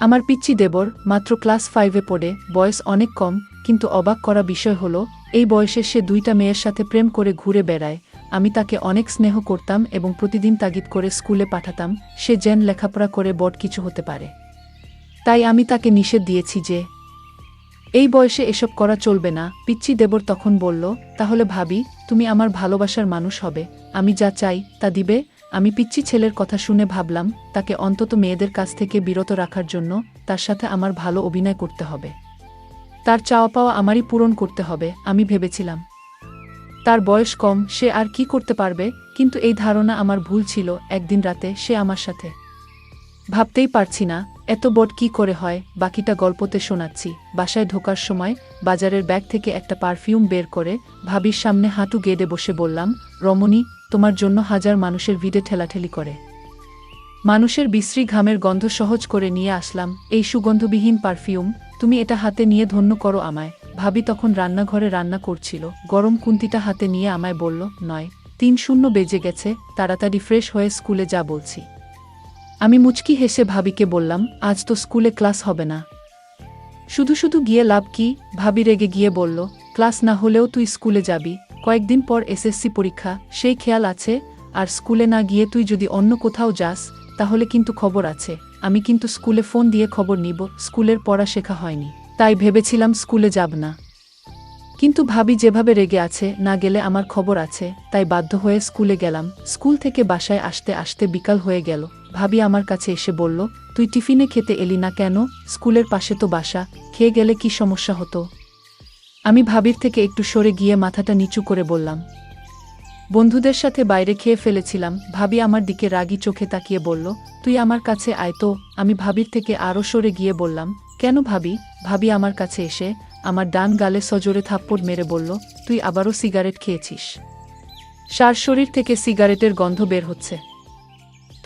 আমার পিচ্চি দেবর মাত্র ক্লাস ফাইভে পড়ে, বয়স অনেক কম, কিন্তু অবাক করা বিষয় হলো, এই বয়সে সে দুইটা মেয়ের সাথে প্রেম করে ঘুরে বেড়ায়। আমি তাকে অনেক স্নেহ করতাম এবং প্রতিদিন তাগিদ করে স্কুলে পাঠাতাম, সে যেন লেখাপড়া করে বট কিছু হতে পারে। তাই আমি তাকে নিষেধ দিয়েছি যে, এই বয়সে এসব করা চলবে না। পিচ্চি দেবর তখন বলল, তাহলে ভাবি, তুমি আমার ভালোবাসার মানুষ হবে। আমি যা চাই তা দিবে। আমি পিচ্ছি ছেলের কথা শুনে ভাবলাম, তাকে অন্তত মেয়েদের কাছ থেকে বিরত রাখার জন্য তার সাথে আমার ভালো অভিনয় করতে হবে। তার চাওয়া পাওয়া আমারই পূরণ করতে হবে, আমি ভেবেছিলাম। তার বয়স কম, সে আর কি করতে পারবে, কিন্তু এই ধারণা আমার ভুল ছিল একদিন রাতে সে আমার সাথে। ভাবতেই পারছি না এত বট কি করে হয়, বাকিটা গল্পতে শোনাচ্ছি। বাসায় ঢোকার সময় বাজারের ব্যাগ থেকে একটা পারফিউম বের করে ভাবির সামনে হাঁটু গেদে বসে বললাম, রমণী, তোমার জন্য হাজার মানুষের ভিড়ে ঠেলাঠেলি করে। মানুষের বিশ্রী ঘামের গন্ধ সহজ করে নিয়ে আসলাম, এই সুগন্ধবিহীন পারফিউম, তুমি এটা হাতে নিয়ে ধন্য করো আমায়। ভাবি তখন রান্নাঘরে রান্না করছিল, গরম কুন্তিটা হাতে নিয়ে আমায় বলল, নয়, তিন শূন্য বেজে গেছে, তাড়াতাড়ি ফ্রেশ হয়ে স্কুলে যা বলছি। আমি মুচকি হেসে ভাবিকে বললাম, আজ তো স্কুলে ক্লাস হবে না। শুধু শুধু গিয়ে লাভ কি, ভাবি রেগে গিয়ে বলল, ক্লাস না হলেও তুই স্কুলে যাবি। কয়েকদিন পর এসএসসি পরীক্ষা, সেই খেয়াল আছে? আর স্কুলে না গিয়ে তুই যদি অন্য কোথাও যাস, তাহলে কিন্তু খবর আছে। আমি কিন্তু স্কুলে ফোন দিয়ে খবর নিব, স্কুলের পড়া শেখা হয়নি। তাই ভেবেছিলাম স্কুলে যাব না। কিন্তু ভাবি যেভাবে রেগে আছে, না গেলে আমার খবর আছে, তাই বাধ্য হয়ে স্কুলে গেলাম। স্কুল থেকে বাসায় আসতে আসতে বিকাল হয়ে গেল। ভাবি আমার কাছে এসে বলল, তুই টিফিনে খেতে এলি না কেন? স্কুলের পাশে তো বাসা। খেয়ে গেলে কি সমস্যা হতো? আমি ভাবির থেকে একটু সরে গিয়ে মাথাটা নিচু করে বললাম, বন্ধুদের সাথে বাইরে খেয়ে ফেলেছিলাম। ভাবি আমার দিকে রাগী চোখে তাকিয়ে বলল, তুই আমার কাছে আয় তো। আমি ভাবির থেকে আরও সরে গিয়ে বললাম, কেন ভাবি? ভাবি আমার কাছে এসে আমার ডান গালে সজোরে থাপ্পড় মেরে বলল, তুই আবারও সিগারেট খেয়েছিস। সার শরীর থেকে সিগারেটের গন্ধ বের হচ্ছে।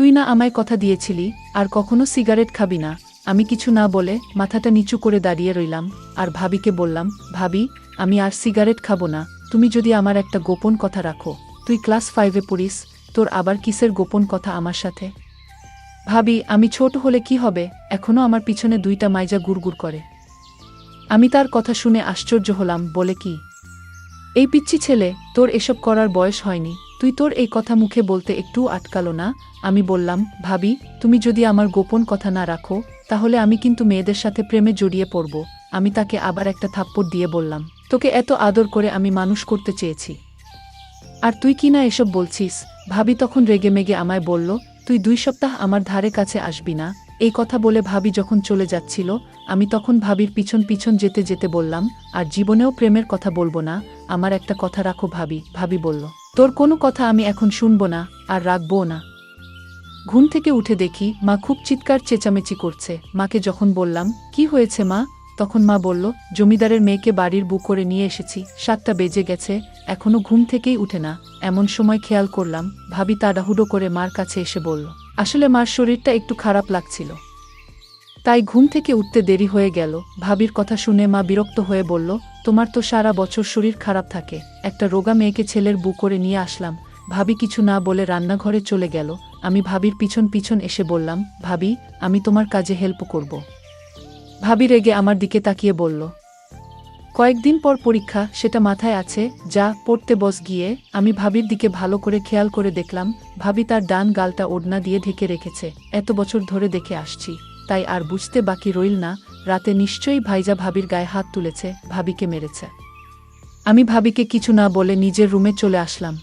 তুই না আমায় কথা দিয়েছিলি, আর কখনো সিগারেট খাবি না। আমি কিছু না বলে মাথাটা নিচু করে দাঁড়িয়ে রইলাম, আর ভাবিকে বললাম, ভাবি, আমি আর সিগারেট খাব না। তুমি যদি আমার একটা গোপন কথা রাখো। তুই ক্লাস ফাইভে পড়িস, তোর আবার কিসের গোপন কথা আমার সাথে? ভাবি, আমি ছোট হলে কি হবে? এখনও আমার পিছনে দুইটা মাইজা গুড়গুড় করে। আমি তার কথা শুনে আশ্চর্য হলাম, বলে কি? এই পিচ্ছি ছেলে, তোর এসব করার বয়স হয়নি। তুই তোর এই কথা মুখে বলতে একটু আটকালো না? আমি বললাম, ভাবি, তুমি যদি আমার গোপন কথা না রাখো, তাহলে আমি কিন্তু মেয়েদের সাথে প্রেমে জড়িয়ে পড়ব। আমি তাকে আবার একটা থাপ্পড় দিয়ে বললাম, তোকে এত আদর করে আমি মানুষ করতে চেয়েছি। আর তুই কি না এসব বলছিস? ভাবি তখন রেগে মেগে আমায় বলল, তুই দুই সপ্তাহ আমার ধারে কাছে আসবি না? এই কথা বলে ভাবি যখন চলে যাচ্ছিল, আমি তখন ভাবির পিছন পিছন যেতে যেতে বললাম, আর জীবনেও প্রেমের কথা বলব না, আমার একটা কথা রাখো ভাবি। ভাবি বলল তোর কোনো কথা আমি এখন শুনব না আর রাখব না। ঘুম থেকে উঠে দেখি মা খুব চিৎকার চেঁচামেচি করছে। মাকে যখন বললাম, কি হয়েছে মা? তখন মা বলল, জমিদারের মেয়েকে বাড়ির বুক করে নিয়ে এসেছি, সাতটা বেজে গেছে, এখনও ঘুম থেকেই উঠে না। এমন সময় খেয়াল করলাম, ভাবি তাড়াহুড়ো করে মার কাছে এসে বলল, আসলে মার শরীরটা একটু খারাপ লাগছিল। তাই ঘুম থেকে উঠতে দেরি হয়ে গেল। ভাবির কথা শুনে মা বিরক্ত হয়ে বলল, তোমার তো সারা বছর শরীর খারাপ থাকে। একটা রোগা মেয়েকে ছেলের বু করে নিয়ে আসলাম। ভাবি কিছু না বলে রান্নাঘরে চলে গেল। আমি ভাবির পিছন পিছন এসে বললাম, ভাবি, আমি তোমার কাজে হেল্প করব। ভাবি রেগে আমার দিকে তাকিয়ে বলল, কয়েকদিন পর পরীক্ষা, সেটা মাথায় আছে, যা, পড়তে বস গিয়ে। আমি ভাবির দিকে ভালো করে খেয়াল করে দেখলাম, ভাবি তার ডান গালটা ওড়না দিয়ে ঢেকে রেখেছে। এত বছর ধরে দেখে আসছি। তাই আর বুঝতে বাকি রইল না, রাতে নিশ্চয়ই ভাইজা ভাবির গায়ে হাত তুলেছে, ভাবিকে মেরেছে। আমি ভাবিকে কিছু না বলে নিজের রুমে চলে আসলাম।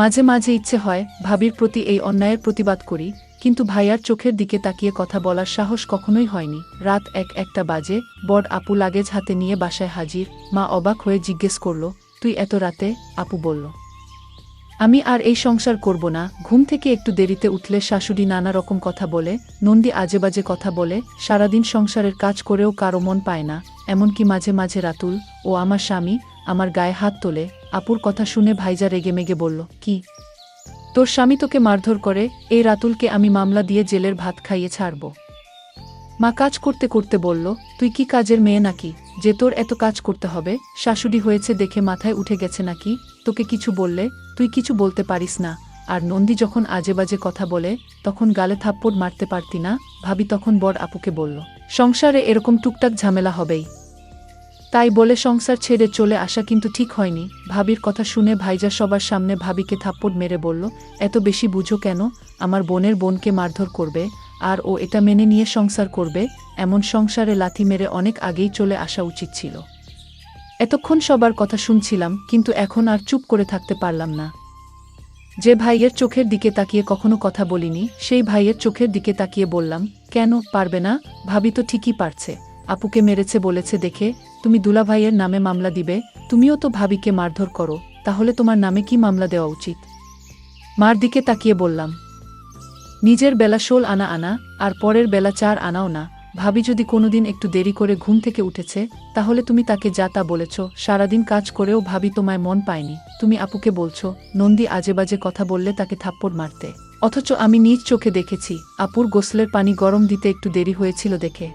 মাঝে মাঝে ইচ্ছে হয় ভাবির প্রতি এই অন্যায়ের প্রতিবাদ করি, কিন্তু ভাইয়ার চোখের দিকে তাকিয়ে কথা বলার সাহস কখনোই হয়নি। রাত এক একটা বাজে বড় আপু লাগেজ হাতে নিয়ে বাসায় হাজির, মা অবাক হয়ে জিজ্ঞেস করল, তুই এত রাতে? আপু বলল আমি আর এই সংসার করব না। ঘুম থেকে একটু দেরিতে উঠলে শাশুড়ি নানা রকম কথা বলে, নন্দী আজে বাজে কথা বলে, সারাদিন সংসারের কাজ করেও কারও মন পায় না। এমনকি মাঝে মাঝে রাতুল, ও আমার স্বামী, আমার গায়ে হাত তোলে, আপুর কথা শুনে ভাইজা রেগে মেগে বলল, কি? তোর স্বামী তোকে মারধর করে, এই রাতুলকে আমি মামলা দিয়ে জেলের ভাত খাইয়ে ছাড়ব। মা কাজ করতে করতে বলল, তুই কি কাজের মেয়ে নাকি? যে তোর এত কাজ করতে হবে, শাশুড়ি হয়েছে দেখে মাথায় উঠে গেছে নাকি? তোকে কিছু বললে, তুই কিছু বলতে পারিস না। আর নন্দী যখন আজে বাজে কথা বলে, তখন গালে থাপ্পড় মারতে পারতি না, ভাবি তখন বর আপুকে বলল, সংসারে এরকম টুকটাক ঝামেলা হবেই। তাই বলে সংসার ছেড়ে চলে আসা কিন্তু ঠিক হয়নি। ভাবির কথা শুনে ভাইজা সবার সামনে ভাবিকে থাপ্পড় মেরে বলল, এত বেশি বুঝো কেন? আমার বোনের বোনকে মারধর করবে আর ও এটা মেনে নিয়ে সংসার করবে, এমন সংসারে লাথি মেরে অনেক আগেই চলে আসা উচিত ছিল। এতক্ষণ সবার কথা শুনছিলাম, কিন্তু এখন আর চুপ করে থাকতে পারলাম না। যে ভাইয়ের চোখের দিকে তাকিয়ে কখনো কথা বলিনি, সেই ভাইয়ের চোখের দিকে তাকিয়ে বললাম, কেন, পারবে না? ভাবি তো ঠিকই পারছে। আপুকে মেরেছে বলেছে দেখে, তুমি দুলা ভাইয়ের নামে মামলা দিবে, তুমিও তো ভাবিকে মারধর করো, তাহলে তোমার নামে কি মামলা দেওয়া উচিত? মার দিকে তাকিয়ে বললাম নিজের বেলা ষোল আনা আনা, আর পরের বেলা চার আনাও না। ভাবি যদি কোনোদিন একটু দেরি করে ঘুম থেকে উঠেছে, তাহলে তুমি তাকে যা তা বলেছ, সারাদিন কাজ করেও ভাবি তোমায় মন পায়নি। তুমি আপুকে বলছো, নন্দী আজে বাজে কথা বললে তাকে থাপ্পড় মারতে। অথচ আমি নিজ চোখে দেখেছি, আপুর গোসলের পানি গরম দিতে একটু দেরি হয়েছিল দেখে।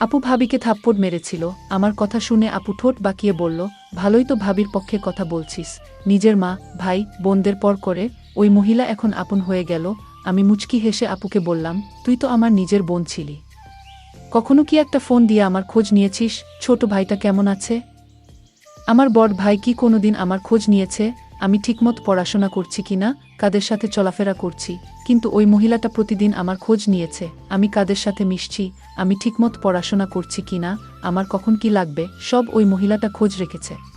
আপু ভাবিকে থাপ্পড় মেরেছিল, আমার কথা শুনে আপু ঠোঁট বাকিয়ে বলল, ভালোই তো ভাবির পক্ষে কথা বলছিস। নিজের মা, ভাই, বোনদের পর করে, ওই মহিলা এখন আপন হয়ে গেল আমি মুচকি হেসে আপুকে বললাম, তুই তো আমার নিজের বোন ছিলি। কখনো কি একটা ফোন দিয়ে আমার খোঁজ নিয়েছিস? ছোট ভাইটা কেমন আছে? আমার বড় ভাই কি কোনোদিন আমার খোঁজ নিয়েছে? আমি ঠিকমত পড়াশোনা করছি কিনা কাদের সাথে চলাফেরা করছি? কিন্তু ওই মহিলাটা প্রতিদিন আমার খোঁজ নিয়েছে। আমি কাদের সাথে মিশছি? আমি ঠিকমত পড়াশোনা করছি কিনা আমার কখন কি লাগবে? সব ওই মহিলাটা খোঁজ রেখেছে।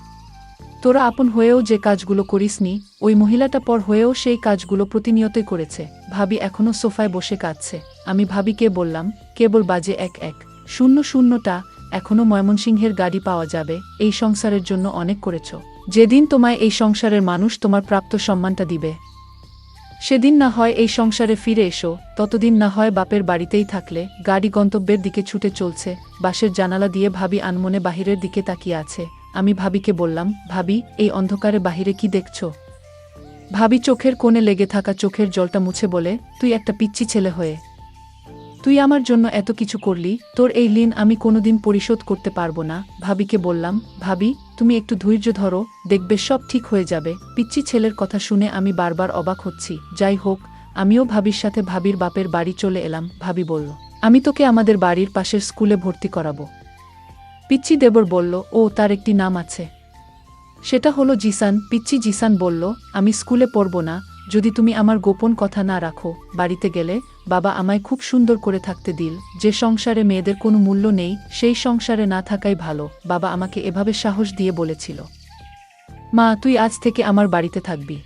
তোরা আপন হয়েও যে কাজগুলো করিসনি, ওই মহিলাটা পর হয়েও সেই কাজগুলো প্রতিনিয়তই করেছে। ভাবি এখনও সোফায় বসে কাঁদছে। আমি ভাবিকে বললাম, কেবল বাজে এক এক। শূন্য শূন্যটা এখনও ময়মনসিংহের গাড়ি পাওয়া যাবে, এই সংসারের জন্য অনেক করেছ। যেদিন তোমায় এই সংসারের মানুষ তোমার প্রাপ্ত সম্মানটা দিবে। সেদিন না হয় এই সংসারে ফিরে এসো, ততদিন না হয় বাপের বাড়িতেই থাকলে, গাড়ি গন্তব্যের দিকে ছুটে চলছে বাসের জানালা দিয়ে ভাবি আনমনে বাহিরের দিকে তাকিয়ে আছে। আমি ভাবিকে বললাম, ভাবি, এই অন্ধকারে বাহিরে কি দেখছ? ভাবি চোখের কোণে লেগে থাকা চোখের জলটা মুছে বলে, তুই একটা পিচ্ছি ছেলে হয়ে। তুই আমার জন্য এত কিছু করলি, তোর এই ঋণ আমি কোনোদিন পরিশোধ করতে পারব না। ভাবিকে বললাম, ভাবি, তুমি একটু ধৈর্য ধরো, দেখবে সব ঠিক হয়ে যাবে। পিচ্ছি ছেলের কথা শুনে আমি বারবার অবাক হচ্ছি। যাই হোক, আমিও ভাবির সাথে ভাবির বাপের বাড়ি চলে এলাম। ভাবি বলল, আমি তোকে আমাদের বাড়ির পাশের স্কুলে ভর্তি করাবো। পিচ্ছি দেবর বলল, ও, তার একটি নাম আছে। সেটা হলো জিসান। পিচ্ছি জিসান বলল, আমি স্কুলে পড়ব না। যদি তুমি আমার গোপন কথা না রাখো, বাড়িতে গেলে বাবা আমায় খুব সুন্দর করে থাকতে দিল। যে সংসারে মেয়েদের কোনো মূল্য নেই, সেই সংসারে না থাকাই ভালো। বাবা আমাকে এভাবে সাহস দিয়ে বলেছিল। মা, তুই আজ থেকে আমার বাড়িতে থাকবি।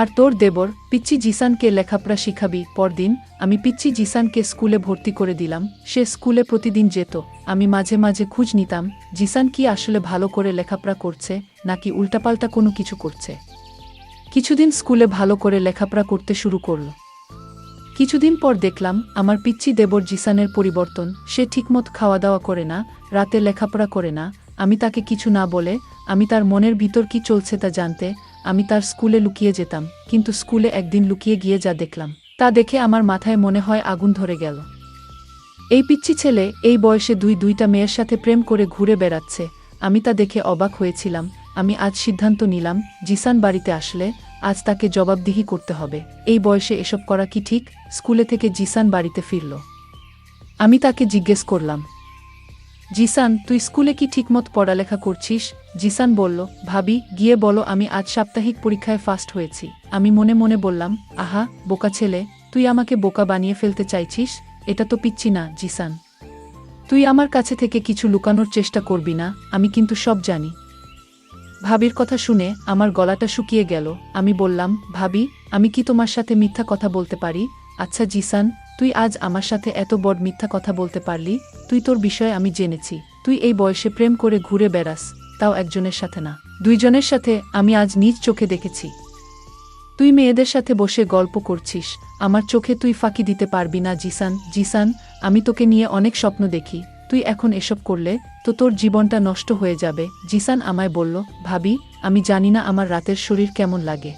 আর তোর দেবর পিচ্ছি জিসানকে লেখাপড়া শিখাবি, পরদিন আমি পিচ্ছি জিসানকে স্কুলে ভর্তি করে দিলাম। সে স্কুলে প্রতিদিন যেত। আমি মাঝে মাঝে খুঁজ নিতাম, জিসান কি আসলে ভালো করে লেখাপড়া করছে, নাকি উল্টাপাল্টা কোনো কিছু করছে। কিছুদিন স্কুলে ভালো করে লেখাপড়া করতে শুরু করল। কিছুদিন পর দেখলাম, আমার পিচ্ছি দেবর জিসানের পরিবর্তন, সে ঠিকমত খাওয়া দাওয়া করে না, রাতে লেখাপড়া করে না, আমি তাকে কিছু না বলে, আমি তার মনের ভিতর কি চলছে তা জানতে আমি তার স্কুলে লুকিয়ে যেতাম, কিন্তু স্কুলে একদিন লুকিয়ে গিয়ে যা দেখলাম, তা দেখে আমার মাথায় মনে হয় আগুন ধরে গেল। এই পিচ্ছি ছেলে এই বয়সে দুই দুইটা মেয়ের সাথে প্রেম করে ঘুরে বেড়াচ্ছে, আমি তা দেখে অবাক হয়েছিলাম, আমি আজ সিদ্ধান্ত নিলাম, জিসান বাড়িতে আসলে, আজ তাকে জবাবদিহি করতে হবে, এই বয়সে এসব করা কি ঠিক, স্কুলে থেকে জিসান বাড়িতে ফিরল। আমি তাকে জিজ্ঞেস করলাম জিসান, তুই স্কুলে কি ঠিকমত পড়ালেখা করছিস? জিসান বলল, ভাবি, গিয়ে বলো আমি আজ সাপ্তাহিক পরীক্ষায় ফার্স্ট হয়েছি। আমি মনে মনে বললাম, আহা, বোকা ছেলে, তুই আমাকে বোকা বানিয়ে ফেলতে চাইছিস? এটা তো পিচ্ছি না, জিসান। তুই আমার কাছে থেকে কিছু লুকানোর চেষ্টা করবি না, আমি কিন্তু সব জানি। ভাবির কথা শুনে আমার গলাটা শুকিয়ে গেল। আমি বললাম, ভাবি, আমি কি তোমার সাথে মিথ্যা কথা বলতে পারি? আচ্ছা জিসান তুই আজ আমার সাথে এত বড় মিথ্যা কথা বলতে পারলি, তুই তোর বিষয়ে আমি জেনেছি। তুই এই বয়সে প্রেম করে ঘুরে বেড়াস, তাও একজনের সাথে না। দুইজনের সাথে আমি আজ নিজ চোখে দেখেছি। তুই মেয়েদের সাথে বসে গল্প করছিস, আমার চোখে তুই ফাঁকি দিতে পারবি না, জিসান। জিসান, আমি তোকে নিয়ে অনেক স্বপ্ন দেখি। তুই এখন এসব করলে তো তোর জীবনটা নষ্ট হয়ে যাবে। জিসান আমায় বলল, ভাবি, আমি জানি না আমার রাতের শরীর কেমন লাগে।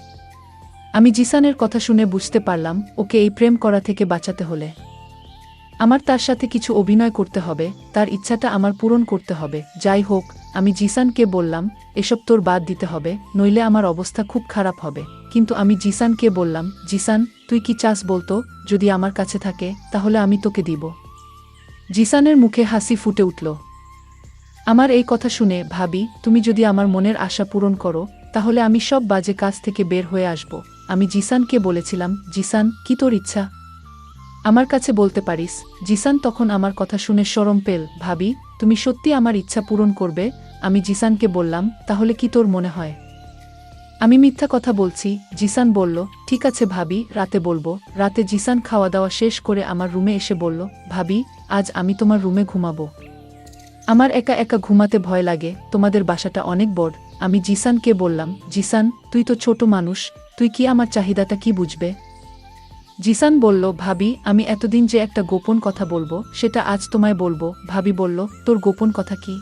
আমি জিসানের কথা শুনে বুঝতে পারলাম ওকে এই প্রেম করা থেকে বাঁচাতে হলে। আমার তার সাথে কিছু অভিনয় করতে হবে, তার ইচ্ছাটা আমার পূরণ করতে হবে। যাই হোক, আমি জিসানকে বললাম, এসব তোর বাদ দিতে হবে, নইলে আমার অবস্থা খুব খারাপ হবে। কিন্তু আমি জিসানকে বললাম, জিসান, তুই কি চাস বলতো, যদি আমার কাছে থাকে, তাহলে আমি তোকে দিব। জিসানের মুখে হাসি ফুটে উঠল। আমার এই কথা শুনে, ভাবি, তুমি যদি আমার মনের আশা পূরণ করো, তাহলে আমি সব বাজে কাজ থেকে বের হয়ে আসব। আমি জিসানকে বলেছিলাম, জিসান, কি তোর ইচ্ছা? আমার কাছে বলতে পারিস, জিসান তখন আমার কথা শুনে সরম পেল। ভাবি, তুমি সত্যি আমার ইচ্ছা পূরণ করবে? আমি জিসানকে বললাম, তাহলে কি তোর মনে হয়? আমি মিথ্যা কথা বলছি, জিসান বলল। ঠিক আছে ভাবি, রাতে বলব। রাতে জিসান খাওয়া দাওয়া শেষ করে আমার রুমে এসে বলল, ভাবি, আজ আমি তোমার রুমে ঘুমাবো। আমার একা একা ঘুমাতে ভয় লাগে, তোমাদের বাসাটা অনেক বড়। আমি জিসানকে বললাম, জিসান, তুই তো ছোট মানুষ তুই কি আমার চাহিদাটা কি বুঝবে? জিসান বলল, ভাবি, আমি এতদিন যে একটা গোপন কথা বলব, সেটা আজ তোমায় বলব। ভাবি বলল, তোর গোপন কথা কি?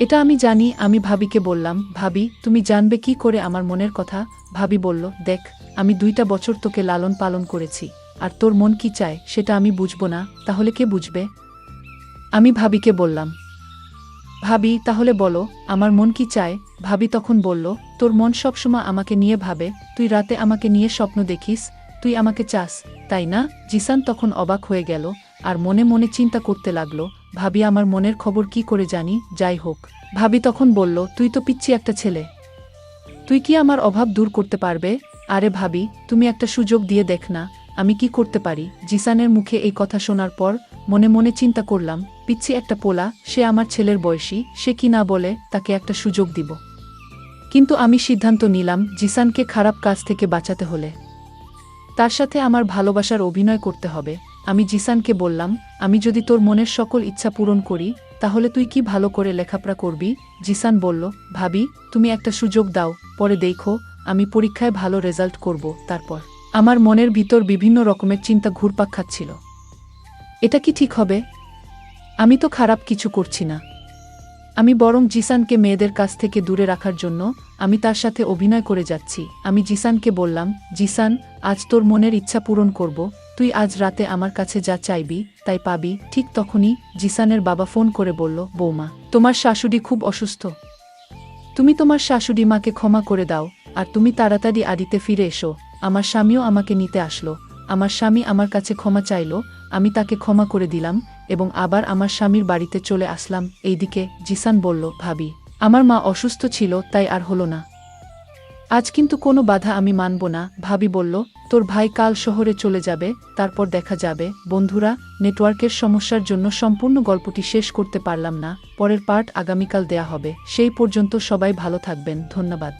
এটা আমি জানি, আমি ভাবিকে বললাম, ভাবি, তুমি জানবে কি করে আমার মনের কথা? ভাবি বলল, দেখ, আমি দুইটা বছর তোকে লালন পালন করেছি, আর তোর মন কি চায়, সেটা আমি বুঝব না, তাহলে কে বুঝবে? আমি ভাবিকে বললাম ভাবি, তাহলে বলো, আমার মন কি চায়? ভাবি তখন বলল, তোর মন সবসময় আমাকে নিয়ে ভাবে, তুই রাতে আমাকে নিয়ে স্বপ্ন দেখিস, তুই আমাকে চাস, তাই না? জিসান তখন অবাক হয়ে গেল, আর মনে মনে চিন্তা করতে লাগল, ভাবি, আমার মনের খবর কি করে জানি, যাই হোক। ভাবি তখন বলল, তুই তো পিচ্ছি একটা ছেলে। তুই কি আমার অভাব দূর করতে পারবে? আরে ভাবি, তুমি একটা সুযোগ দিয়ে দেখ না, আমি কি করতে পারি? জিসানের মুখে এই কথা শোনার পর মনে মনে চিন্তা করলাম পিচ্ছি একটা পোলা, সে আমার ছেলের বয়সী, সে কি না বলে, তাকে একটা সুযোগ দিব। কিন্তু আমি সিদ্ধান্ত নিলাম জিসানকে খারাপ কাজ থেকে বাঁচাতে হলে। তার সাথে আমার ভালোবাসার অভিনয় করতে হবে। আমি জিসানকে বললাম, আমি যদি তোর মনের সকল ইচ্ছা পূরণ করি, তাহলে তুই কি ভালো করে লেখাপড়া করবি? জিসান বলল, ভাবি, তুমি একটা সুযোগ দাও, পরে দেখো, আমি পরীক্ষায় ভালো রেজাল্ট করব, তারপর। আমার মনের ভিতর বিভিন্ন রকমের চিন্তা ঘুরপাক খাচ্ছিল। এটা কি ঠিক হবে? আমি তো খারাপ কিছু করছি না। আমি বরং জিসানকে মেয়েদের কাছ থেকে দূরে রাখার জন্য আমি তার সাথে অভিনয় করে যাচ্ছি। আমি জিসানকে বললাম, জিসান, আজ তোর মনের ইচ্ছা পূরণ করব। তুই আজ রাতে আমার কাছে যা চাইবি, তাই পাবি। ঠিক তখনই জিসানের বাবা ফোন করে বলল, বৌমা, তোমার শাশুড়ি খুব অসুস্থ। তুমি তোমার শাশুড়ি মাকে ক্ষমা করে দাও, আর তুমি তাড়াতাড়ি আদিতে ফিরে এসো। আমার স্বামীও আমাকে নিতে আসলো। আমার স্বামী আমার কাছে ক্ষমা চাইল, আমি তাকে ক্ষমা করে দিলাম এবং আবার আমার স্বামীর বাড়িতে চলে আসলাম, এইদিকে জিসান বলল, ভাবি, আমার মা অসুস্থ ছিল, তাই আর হলো না। আজ কিন্তু কোনো বাধা আমি মানব না। ভাবি বলল, তোর ভাই কাল শহরে চলে যাবে, তারপর দেখা যাবে। বন্ধুরা, নেটওয়ার্কের সমস্যার জন্য সম্পূর্ণ গল্পটি শেষ করতে পারলাম না, পরের পার্ট আগামীকাল দেয়া হবে। সেই পর্যন্ত সবাই ভালো থাকবেন, ধন্যবাদ।